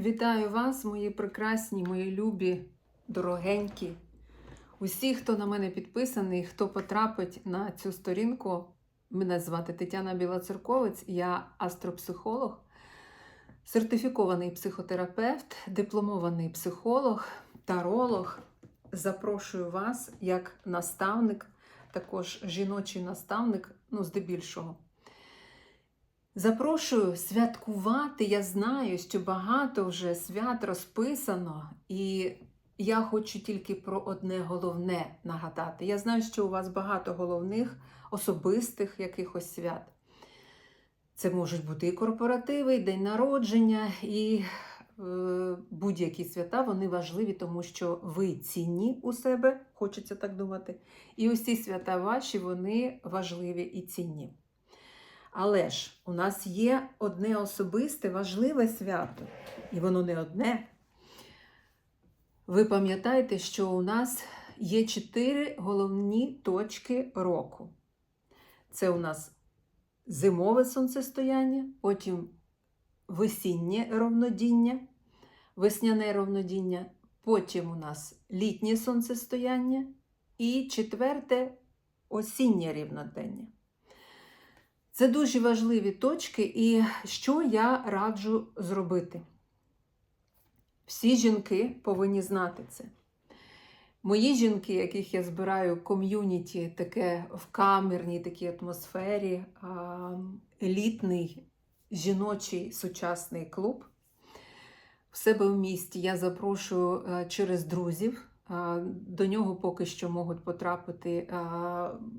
Вітаю вас, мої прекрасні, мої любі, дорогенькі. Усі, хто на мене підписаний, хто потрапить на цю сторінку. Мене звати Тетяна Білоцерковець, я астропсихолог, сертифікований психотерапевт, дипломований психолог, таролог. Запрошую вас як наставник, також жіночий наставник, ну, здебільшого. Запрошую святкувати. Я знаю, що багато вже свят розписано, і я хочу тільки про одне головне нагадати. Я знаю, що у вас багато головних особистих якихось свят. Це можуть бути і корпоративи, і день народження, і е, будь-які свята вони важливі, тому що ви цінні у себе, хочеться так думати. І усі свята ваші вони важливі і цінні. Але ж у нас є одне особисте важливе свято, і воно не одне. Ви пам'ятаєте, що у нас є чотири головні точки року. Це у нас зимове сонцестояння, потім весіннє равнодіння, весняне равнодіння, потім у нас літнє сонцестояння і четверте осіннє рівнодення. Це дуже важливі точки, і що я раджу зробити? Всі жінки повинні знати це. Мої жінки, яких я збираю ком'юніті, таке в камерній такій атмосфері, елітний жіночий сучасний клуб. В себе в місті я запрошую е, через друзів. До нього поки що можуть потрапити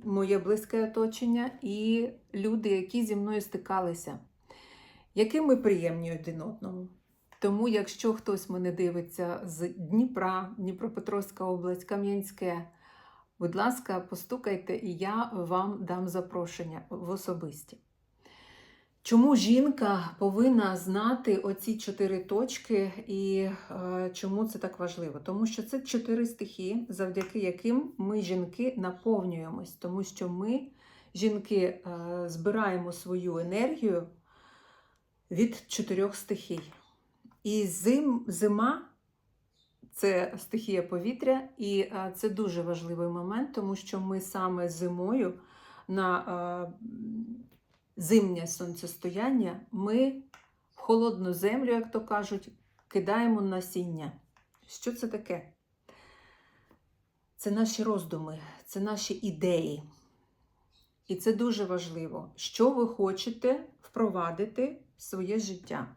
моє близьке оточення і люди, які зі мною стикалися, які ми приємні один одному. Тому, якщо хтось мене дивиться з Дніпра, Дніпропетровська область, Кам'янське, будь ласка, постукайте, і я вам дам запрошення в особисті. Чому жінка повинна знати оці чотири точки, і е, чому це так важливо? Тому що це чотири стихії, завдяки яким ми, жінки, наповнюємось, тому що ми, жінки, е, збираємо свою енергію від чотирьох стихій. І зим, зима це стихія повітря, і е, це дуже важливий момент, тому що ми саме зимою на е, зимнє сонцестояння ми в холодну землю, як то кажуть, кидаємо насіння. Що це таке? Це наші роздуми, це наші ідеї. І це дуже важливо, що ви хочете впровадити в своє життя.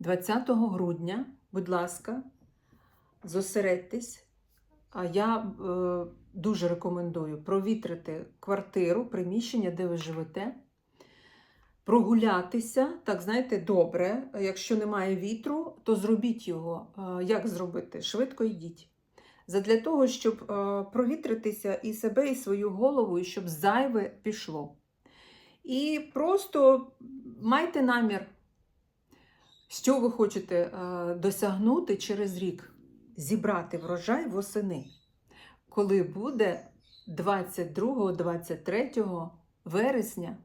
20 грудня, будь ласка, зосередьтесь. А я е, дуже рекомендую провітрити квартиру, приміщення, де ви живете прогулятися, так знаєте, добре. Якщо немає вітру, то зробіть його. Як зробити? Швидко йдіть. Задля того, щоб провітритися і себе, і свою голову, і щоб зайве пішло. І просто майте намір, що ви хочете досягнути через рік, зібрати врожай восени, коли буде 22-23 вересня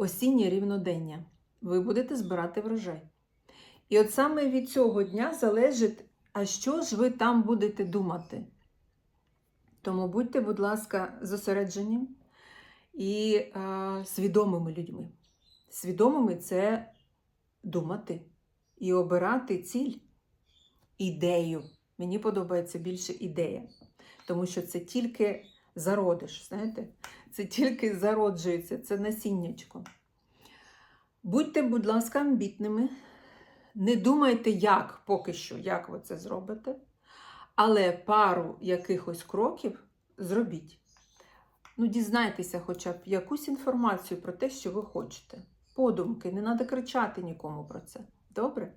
осіннє рівнодення. Ви будете збирати врожай. І от саме від цього дня залежить, а що ж ви там будете думати. Тому будьте, будь ласка, зосереджені і е, свідомими людьми. Свідомими це думати і обирати ціль, ідею. Мені подобається більше ідея, тому що це тільки зародиш, знаєте? Це тільки зароджується, це насіннячко. Будьте, будь ласка, амбітними. Не думайте, як поки що, як ви це зробите. Але пару якихось кроків зробіть. Ну, дізнайтеся хоча б якусь інформацію про те, що ви хочете. Подумки, не треба кричати нікому про це. Добре?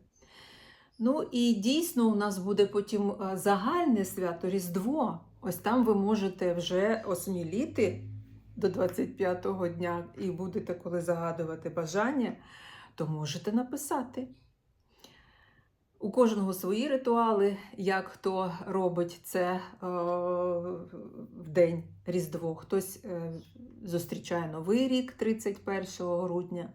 Ну і дійсно, у нас буде потім е, загальне свято Різдво. Ось там ви можете вже осміліти до 25-го дня і будете, коли загадувати бажання, то можете написати. У кожного свої ритуали, як хто робить це е, в день Різдво. Хтось е, зустрічає Новий рік 31 грудня.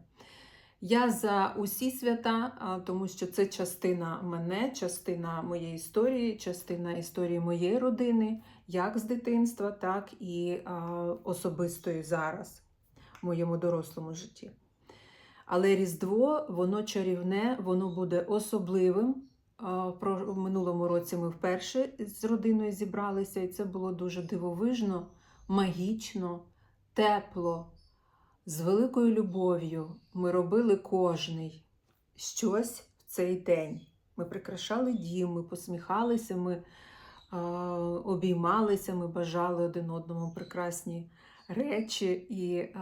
Я за усі свята, тому що це частина мене, частина моєї історії, частина історії моєї родини, як з дитинства, так і а, особистої зараз в моєму дорослому житті. Але Різдво, воно чарівне, воно буде особливим. В минулому році ми вперше з родиною зібралися, і це було дуже дивовижно, магічно, тепло, з великою любов'ю. Ми робили кожний щось в цей день. Ми прикрашали дім, ми посміхалися, ми обіймалися, ми бажали один одному прекрасні речі. І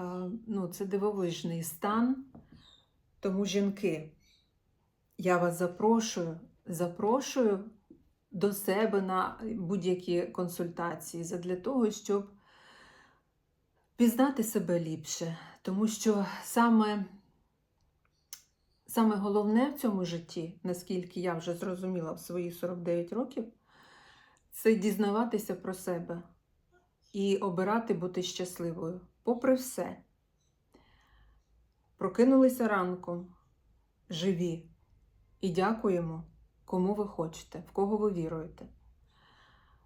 ну, це дивовижний стан. Тому, жінки, я вас запрошую, запрошую до себе на будь-які консультації для того, щоб пізнати себе ліпше. Тому що саме, саме головне в цьому житті, наскільки я вже зрозуміла в свої 49 років, це дізнаватися про себе і обирати бути щасливою, попри все. Прокинулися ранком, живі, і дякуємо, кому ви хочете, в кого ви віруєте.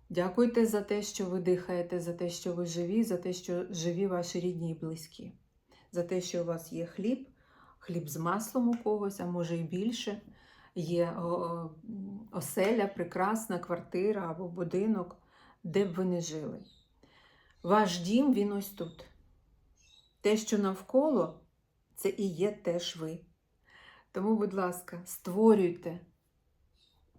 Дякуйте за те, що ви дихаєте, за те, що ви живі, за те, що живі ваші рідні і близькі, за те, що у вас є хліб, хліб з маслом у когось, а може і більше. Є оселя, прекрасна квартира або будинок, де б ви не жили. Ваш дім, він ось тут. Те, що навколо, це і є теж ви. Тому, будь ласка, створюйте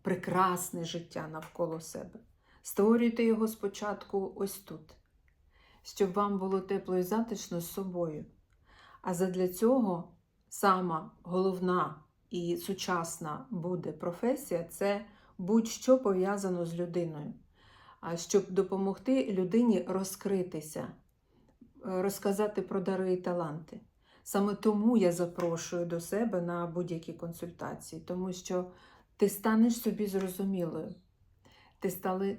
прекрасне життя навколо себе. Створюйте його спочатку ось тут, щоб вам було тепло і затишно з собою. А задля цього сама головна і сучасна буде професія це будь-що пов'язано з людиною. Щоб допомогти людині розкритися, розказати про дари і таланти. Саме тому я запрошую до себе на будь-які консультації, тому що ти станеш собі зрозумілою, ти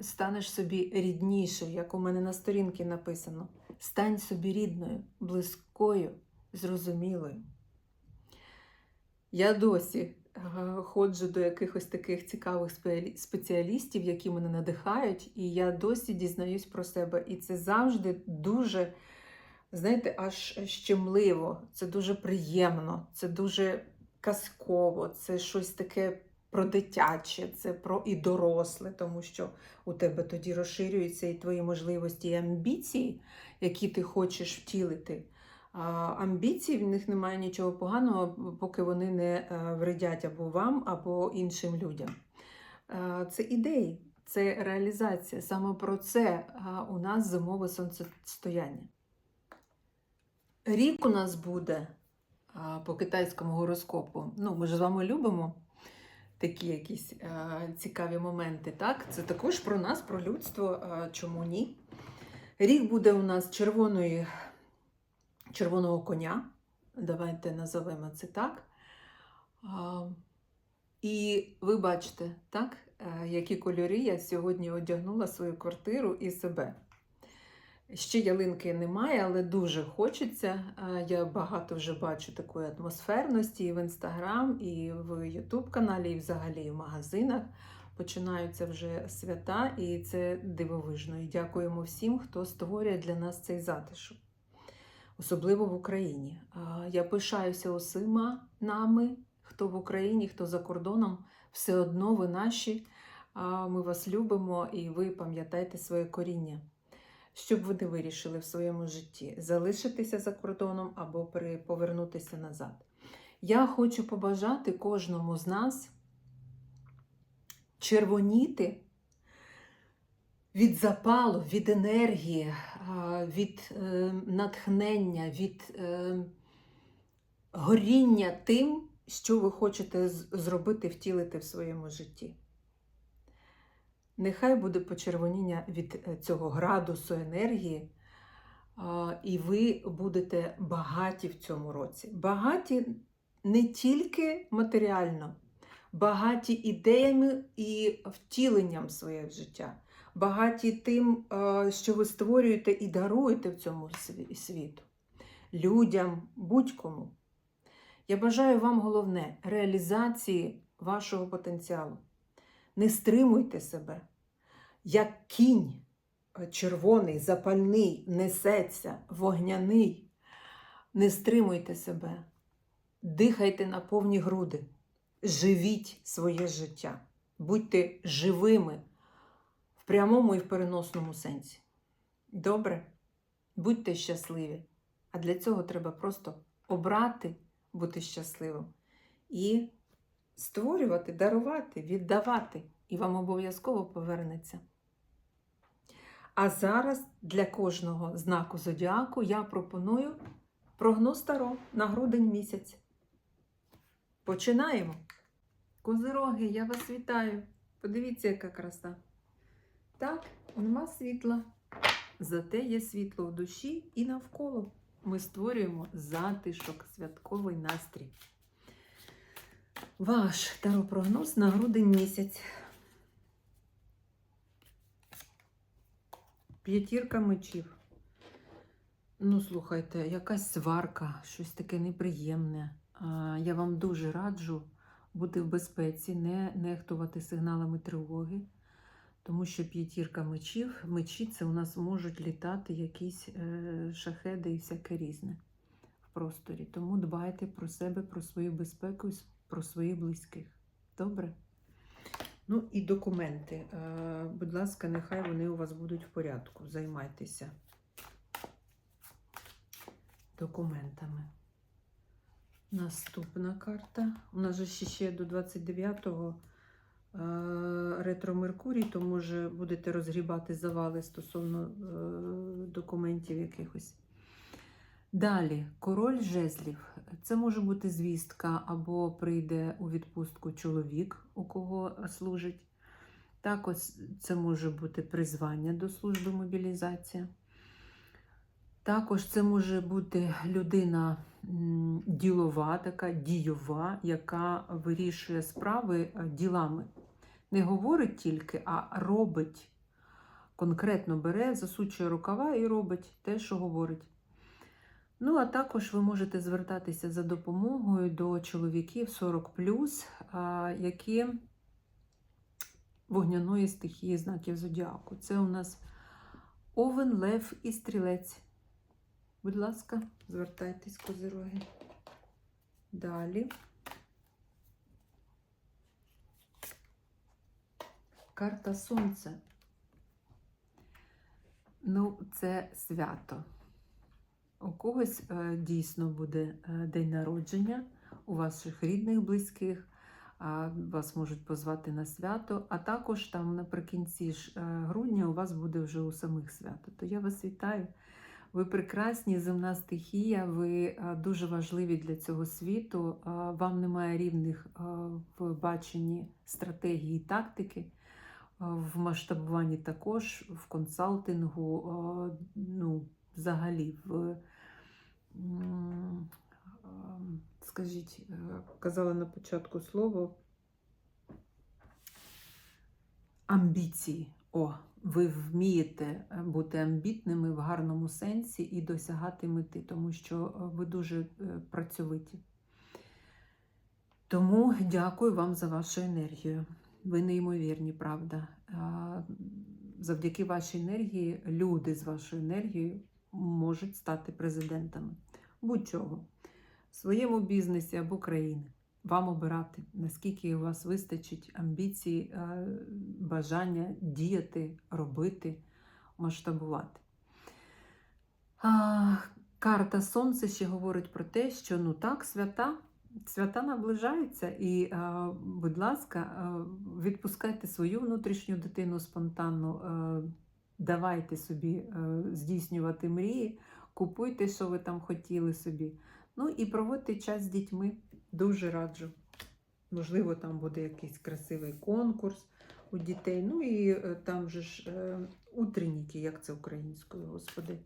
станеш собі ріднішою, як у мене на сторінці написано. Стань собі рідною, близькою, зрозумілою. Я досі е, ходжу до якихось таких цікавих спеціалістів, які мене надихають, і я досі дізнаюсь про себе. І це завжди дуже, знаєте, аж щемливо, це дуже приємно, це дуже казково, це щось таке про дитяче, це про і доросле, тому що у тебе тоді розширюються і твої можливості і амбіції, які ти хочеш втілити. А амбіції в них немає нічого поганого, поки вони не е, вредять або вам, або іншим людям. Е, Це ідеї, це реалізація. Саме про це е, у нас зимове сонцестояння. Рік у нас буде по китайському гороскопу. Ну, ми ж з вами любимо такі якісь цікаві моменти. Так? Це також про нас, про людство. чому ні? Рік буде у нас червоної, червоного коня. Давайте назовемо це так. І ви бачите, так, е, які кольори я сьогодні одягнула свою квартиру і себе. Ще ялинки немає, але дуже хочеться. Я багато вже бачу такої атмосферності і в інстаграм, і в Ютуб каналі, і взагалі в магазинах. Починаються вже свята, і це дивовижно. І дякуємо всім, хто створює для нас цей затишок, особливо в Україні. Я пишаюся усіма нами, хто в Україні, хто за кордоном, все одно ви наші. Ми вас любимо і ви пам'ятайте своє коріння. Що б ви не вирішили в своєму житті? Залишитися за кордоном або повернутися назад. Я хочу побажати кожному з нас червоніти від запалу, від енергії, від е, натхнення, від е, горіння тим, що ви хочете зробити, втілити в своєму житті. Нехай буде почервоніння від е, цього градусу енергії, і ви будете багаті в цьому році. Багаті не тільки матеріально, багаті ідеями і втіленням своє життя, багаті тим, е, що ви створюєте і даруєте в цьому світу, людям, будь-кому. Я бажаю вам головне реалізації вашого потенціалу. Не стримуйте себе, як кінь е, червоний, запальний, несеться, вогняний. Не стримуйте себе, дихайте на повні груди, живіть своє життя, будьте живими в прямому і в переносному сенсі. Добре? Будьте щасливі. А для цього треба просто обрати бути щасливим і створювати, дарувати, віддавати. І вам обов'язково повернеться. А зараз для кожного знаку зодіаку я пропоную прогноз Таро на грудень місяць. Починаємо. Козироги, я вас вітаю. Подивіться, яка краса. Так, нема світла. Зате є світло в душі і навколо. Ми створюємо затишок, святковий настрій. Ваш таропрогноз на грудень місяць. П'ятірка мечів. Ну, слухайте, якась сварка, щось таке неприємне. Я вам дуже раджу бути в безпеці, не нехтувати сигналами тривоги. Тому що п'ятірка мечів, мечі це у нас можуть літати якісь е, шахеди і всяке різне в просторі. Тому дбайте про себе, про свою безпеку, і про своїх близьких. Добре? Ну і документи. Е, будь ласка, нехай вони у вас будуть в порядку. Займайтеся документами. Наступна карта. У нас же ще- до 29-го е, ретро Меркурій, то може будете розгрібати завали стосовно е, документів якихось. Далі, король жезлів. Це може бути звістка або прийде у відпустку чоловік, у кого служить. Також це може бути призвання до служби мобілізація. Також це може бути людина ділова, така дійова, яка вирішує справи е, ділами. Не говорить тільки, а робить. Конкретно бере, засучує рукава і робить те, що говорить. Ну, а також ви можете звертатися за допомогою до чоловіків 40, які вогняної стихії знаків зодіаку. Це у нас овен, лев і стрілець. Будь ласка, звертайтесь, козироги. Далі. Карта Сонця. Ну, це свято. У когось е, дійсно буде е, день народження, у ваших рідних, близьких, вас можуть позвати на свято, а також там наприкінці ж е, грудня у вас буде вже у самих свято. То я вас вітаю. Ви прекрасні, земна стихія, ви дуже важливі для цього світу. Вам немає рівних в баченні стратегії і тактики, в масштабуванні також, в консалтингу, е, ну, взагалі, в, е, скажіть, е, казала на початку слово амбіції. О, ви вмієте бути амбітними в гарному сенсі і досягати мети, тому що ви дуже працьовиті. Тому дякую вам за вашу енергію. Ви неймовірні, правда. Завдяки вашій енергії люди з вашою енергією можуть стати президентами будь-чого в своєму бізнесі або країни. Вам обирати, наскільки у вас вистачить амбіцій, е, бажання діяти, робити, масштабувати. Карта Сонце ще говорить про те, що ну так, свята, свята наближаються, і, будь ласка, відпускайте свою внутрішню дитину спонтанно, давайте собі здійснювати мрії, купуйте, що ви там хотіли собі. Ну і проводьте час з дітьми. Дуже раджу. Можливо, там буде якийсь красивий конкурс у дітей. Ну і е, там же ж е, утренніки, як це українською, господи.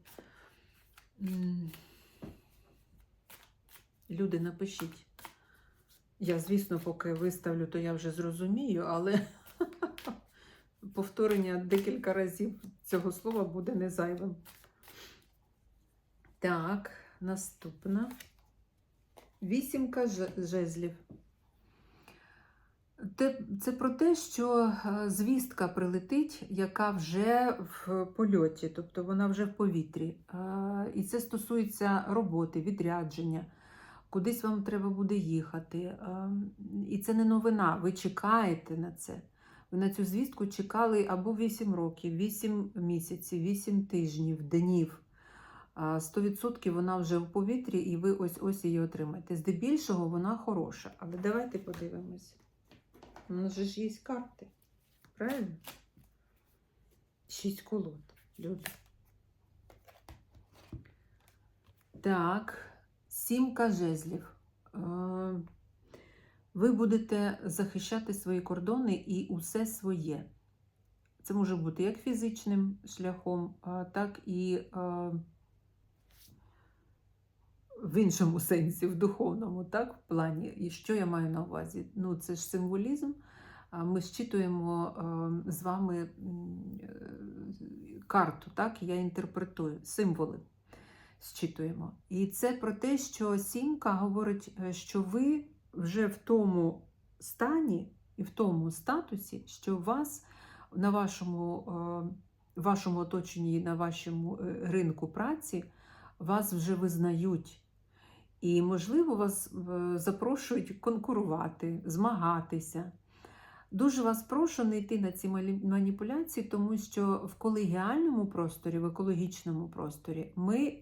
Люди, напишіть. Я, звісно, поки виставлю, то я вже зрозумію, але повторення декілька разів цього слова буде не зайвим. Так, наступна. Вісімка жезлів. Це про те, що е, звістка прилетить, яка вже в польоті, тобто вона вже в повітрі. Е, І це стосується роботи, відрядження, кудись вам треба буде їхати. І це не новина, ви чекаєте на це. Ви на цю звістку чекали або 8 років, 8 місяців, 8 тижнів, днів. А 100% вона вже в повітрі, і ви ось ось її отримаєте. Здебільшого вона хороша. Але давайте подивимось. У нас же ж є карти. Правильно? Шість колод. Люди. Так, сімка жезлів. Е, Ви будете захищати свої кордони і усе своє. Це може бути як фізичним шляхом, так і е, в іншому сенсі, в духовному, так, в плані. І що я маю на увазі? Ну, це ж символізм. Ми зчитуємо е, з вами карту, так? Я інтерпретую символи. Зчитуємо. І це про те, що сімка говорить, е, що ви вже в тому стані і в тому статусі, що вас на вашому, е, вашому оточенні, на вашому е, ринку праці вас вже визнають. І, можливо, вас запрошують конкурувати, змагатися. Дуже вас прошу не йти на ці маніпуляції, тому що в колегіальному просторі, в екологічному просторі ми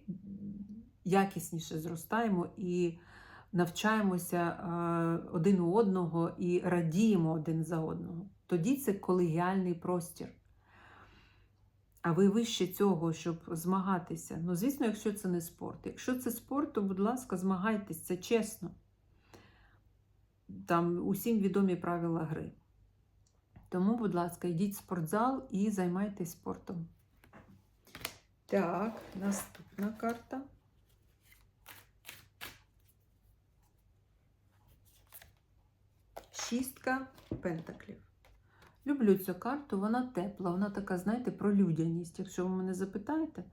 якісніше зростаємо і навчаємося е, один у одного і радіємо один за одного. Тоді це колегіальний простір. А ви вище цього, щоб змагатися. Ну, звісно, якщо це не спорт. Якщо це спорт, то, будь ласка, змагайтесь, це чесно. Там усім відомі правила гри. Тому, будь ласка, йдіть в спортзал і займайтесь спортом. Так, наступна карта. Шістка пентаклів. Люблю цю карту, вона тепла, вона така, знаєте, про людяність. Якщо ви мене запитаєте,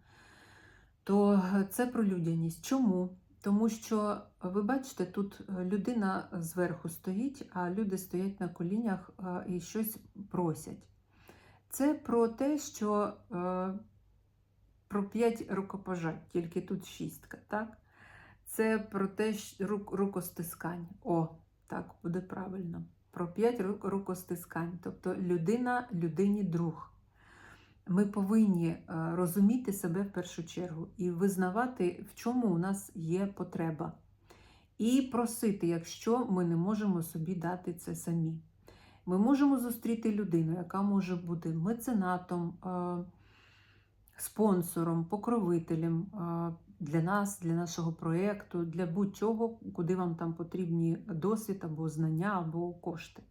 то це про людяність. Чому? Тому що ви бачите, тут людина зверху стоїть, а люди стоять на колінях і щось просять. Це про те, що е, про п'ять рукопожать, тільки тут шістка. так? Це про те, що рук, рукостискань. О, так буде правильно. Про п'ять рукостискань. Тобто людина людині друг. Ми повинні е, розуміти себе в першу чергу і визнавати, в чому у нас є потреба. І просити, якщо ми не можемо собі дати це самі. Ми можемо зустріти людину, яка може бути меценатом, е, спонсором, покровителем е, для нас, для нашого проєкту, для будь-чого, куди вам там потрібні досвід або знання, або кошти.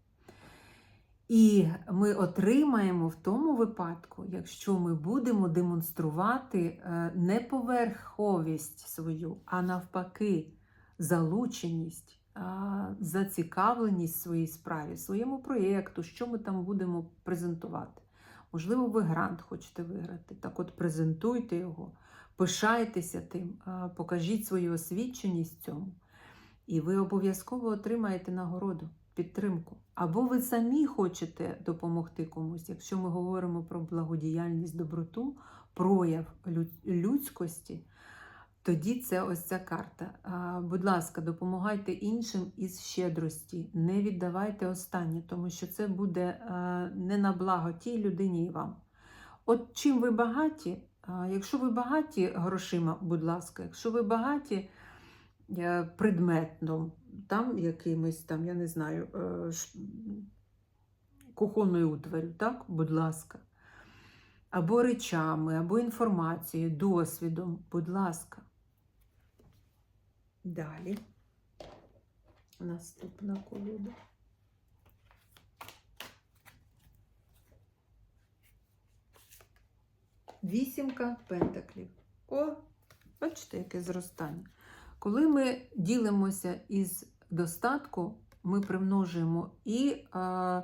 І ми отримаємо в тому випадку, якщо ми будемо демонструвати е, не поверховість свою, а навпаки, залученість, зацікавленість в своїй справі, своєму проєкту, що ми там будемо презентувати. Можливо, ви грант хочете виграти. Так от презентуйте його, пишайтеся тим, покажіть свою освіченість цьому. І ви обов'язково отримаєте нагороду, підтримку. Або ви самі хочете допомогти комусь, якщо ми говоримо про благодіяльність, доброту, прояв людськості, тоді це ось ця карта. Будь ласка, допомагайте іншим із щедрості, не віддавайте останнє, тому що це буде не на благо тій людині і вам. От чим ви багаті, якщо ви багаті грошима, будь ласка, якщо ви багаті е, предметно, там якимось там, я не знаю, е, кухонною утварю, так, будь ласка. Або речами, або інформацією, досвідом, будь ласка. Далі. Наступна колода. Вісімка пентаклів. О, бачите, яке зростання. Коли ми ділимося із достатку, ми примножуємо і а,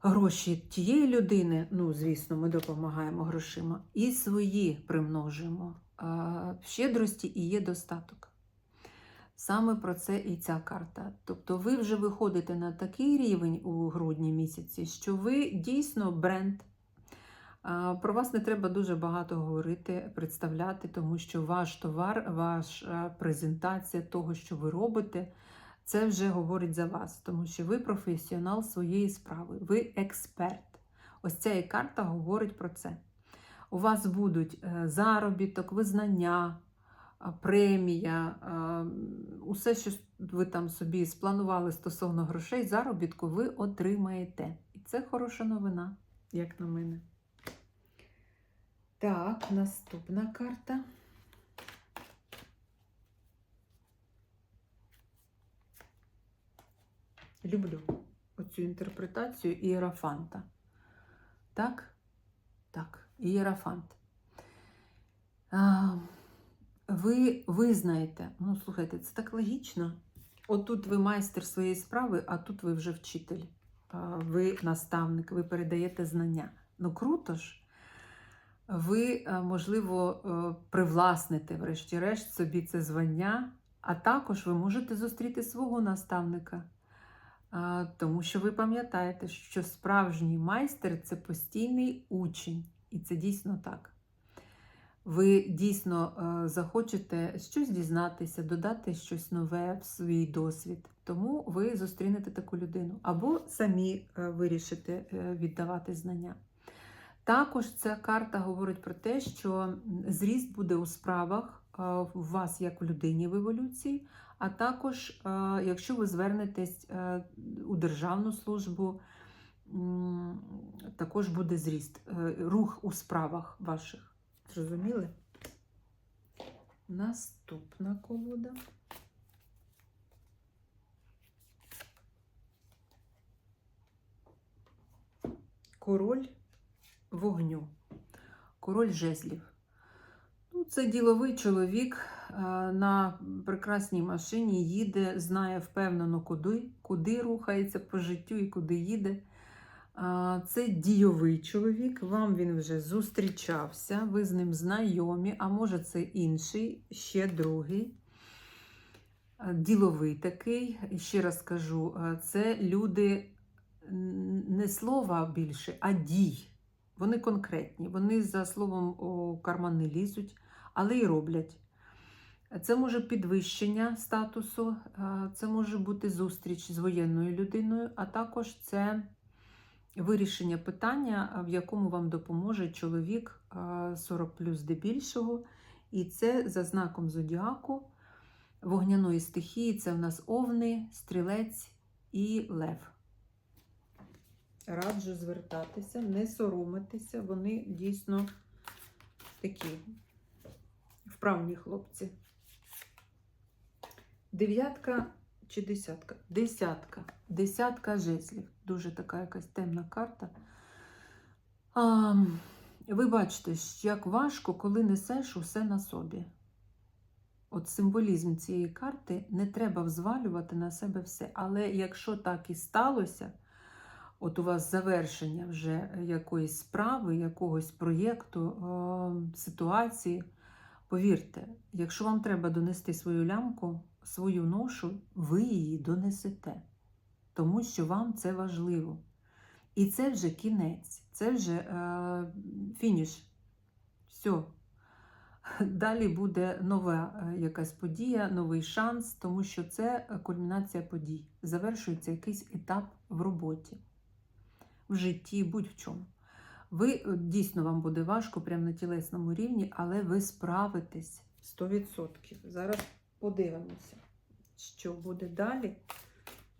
гроші тієї людини, ну, звісно, ми допомагаємо грошима, і свої примножуємо. А, в щедрості і є достаток. Саме про це і ця карта. Тобто ви вже виходите на такий рівень у грудні місяці, що ви дійсно бренд. Про вас не треба дуже багато говорити, представляти, тому що ваш товар, ваша презентація того, що ви робите, це вже говорить за вас, тому що ви професіонал своєї справи, ви експерт. Ось ця і карта говорить про це. У вас будуть е, заробіток, визнання, премія, усе, що ви там собі спланували стосовно грошей, заробітку ви отримаєте. І це хороша новина, як на мене. Так, наступна карта. Люблю оцю інтерпретацію ієрафанта. Так? Так, ієрафант. А, ви визнаєте, ну слухайте, це так логічно. Отут ви майстер своєї справи, а тут ви вже вчитель, а, ви наставник, ви передаєте знання. Ну круто ж. Ви, е, можливо, е, привласните, врешті-решт, собі це звання, а також ви можете зустріти свого наставника. Тому що ви пам'ятаєте, що справжній майстер це постійний учень, і це дійсно так. Ви дійсно е, захочете щось дізнатися, додати щось нове в свій досвід. Тому ви зустрінете таку людину або самі вирішите віддавати знання. Також ця карта говорить про те, що зріст буде у справах е, у вас як в людині в еволюції, а також, е, якщо ви звернетесь е, у державну службу, також буде зріст, е, рух у справах ваших. Зрозуміли? Наступна колода. Король вогню. Король жезлів. Ну, це діловий чоловік е, на прекрасній машині їде, знає впевнено, куди, куди рухається по життю і куди їде. Це дійовий чоловік, вам він вже зустрічався, ви з ним знайомі, а може це інший, ще другий. Діловий такий, ще раз кажу, це люди не слова більше, а дій. Вони конкретні, вони за словом у карман не лізуть, але й роблять. Це може підвищення статусу, це може бути зустріч з воєнною людиною, а також це вирішення питання, в якому вам допоможе чоловік 40 плюс здебільшого. І це за знаком зодіаку вогняної стихії. Це в нас овни, стрілець і лев. Раджу звертатися, не соромитися, вони дійсно такі вправні хлопці. Дев'ятка чи десятка? Десятка. Десятка жезлів. Дуже така якась темна карта. А, ви бачите, як важко, коли несеш усе на собі. От символізм цієї карти не треба взвалювати на себе все. Але якщо так і сталося, от у вас завершення вже якоїсь справи, якогось проєкту, е, ситуації, повірте, якщо вам треба донести свою лямку, свою ношу, ви її донесете, тому що вам це важливо. І це вже кінець, це вже е, фініш. Все. Далі буде нова е, якась подія, новий шанс, тому що це кульмінація подій. Завершується якийсь етап в роботі, в житті, будь-в чому. Ви е, дійсно вам буде важко прямо на тілесному рівні, але ви справитесь 100%. Зараз подивимося, що буде далі.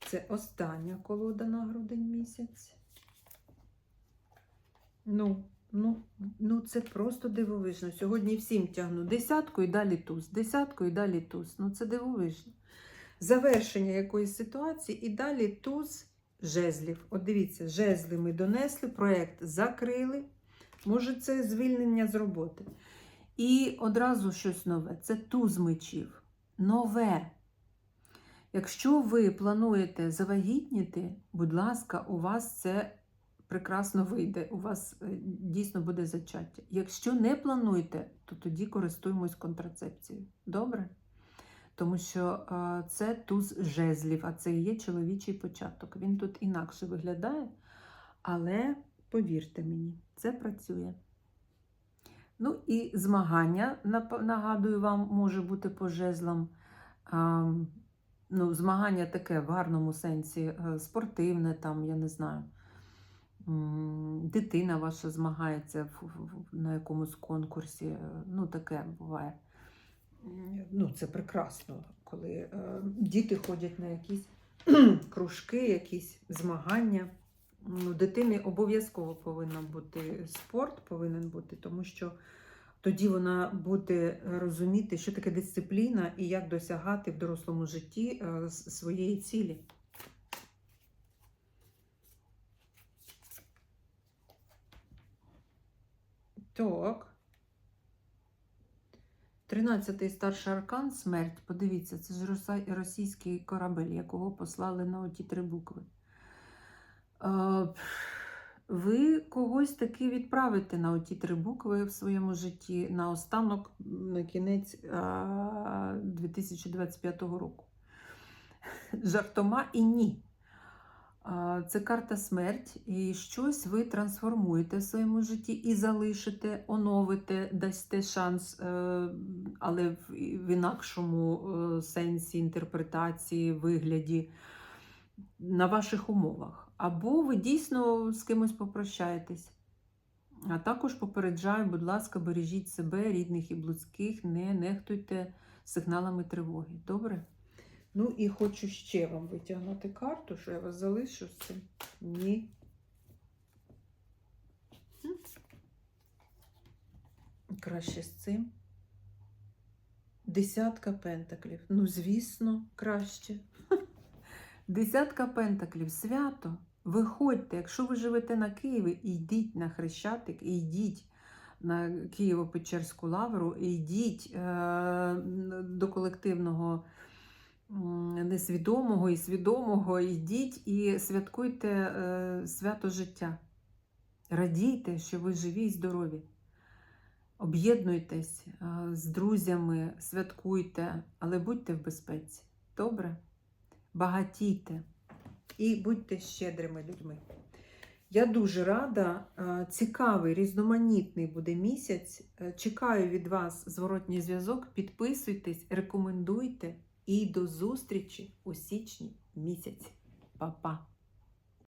Це остання колода на грудень місяць. Ну, ну, ну це просто дивовижно. Сьогодні всім тягну десятку і далі туз, десятку і далі туз. Ну це дивовижно. Завершення якоїсь ситуації і далі туз жезлів. От дивіться, жезли ми донесли, проєкт закрили. Може, це звільнення з роботи. І одразу щось нове. Це туз мечів. Нове. Якщо ви плануєте завагітніти, будь ласка, у вас це прекрасно вийде, у вас е, дійсно буде зачаття. Якщо не плануєте, то тоді користуємось контрацепцією. Добре? Тому що е, це туз жезлів, а це є чоловічий початок. Він тут інакше виглядає, але повірте мені, це працює. Ну і змагання, нагадую вам, може бути по жезлам. Ну, змагання таке в гарному сенсі, е, спортивне, там, я не знаю. Дитина ваша змагається на якомусь конкурсі. е, Ну, таке буває. Ну, це прекрасно, коли е, діти ходять на якісь кружки, якісь змагання. Ну, дитини обов'язково повинен бути спорт, повинен бути, тому що тоді вона буде розуміти, що таке дисципліна і як досягати в дорослому житті е, своєї цілі. Так. Тринадцятий старший аркан смерть. Подивіться, це ж російський корабель, якого послали на оті три букви. Е, Ви когось таки відправите на оті три букви в своєму житті на останок, на кінець е, 2025 року. Жартома і ні. Це карта смерть, і щось ви трансформуєте в своєму житті і залишите, оновите, дасте шанс, е, але в, в інакшому е, сенсі інтерпретації, вигляді на ваших умовах. Або ви дійсно з кимось попрощаєтесь. А також попереджаю, будь ласка, бережіть себе, рідних і близьких, не нехтуйте сигналами тривоги. Добре? Ну і хочу ще вам витягнути карту, що я вас залишу з цим. Ні. Краще з цим. Десятка пентаклів. Ну, звісно, краще. Десятка пентаклів. Свято. Виходьте, якщо ви живете на Києві, йдіть на Хрещатик, йдіть на Києво-Печерську лавру, йдіть е, до колективного несвідомого і свідомого, йдіть і святкуйте е, свято життя. Радійте, що ви живі і здорові. Об'єднуйтесь е, з друзями, святкуйте, але будьте в безпеці. Добре? Багатійте і будьте щедрими людьми. Я дуже рада, е, цікавий, різноманітний буде місяць. Чекаю від вас зворотній зв'язок. Підписуйтесь, рекомендуйте і до зустрічі у січні місяці. Па-па!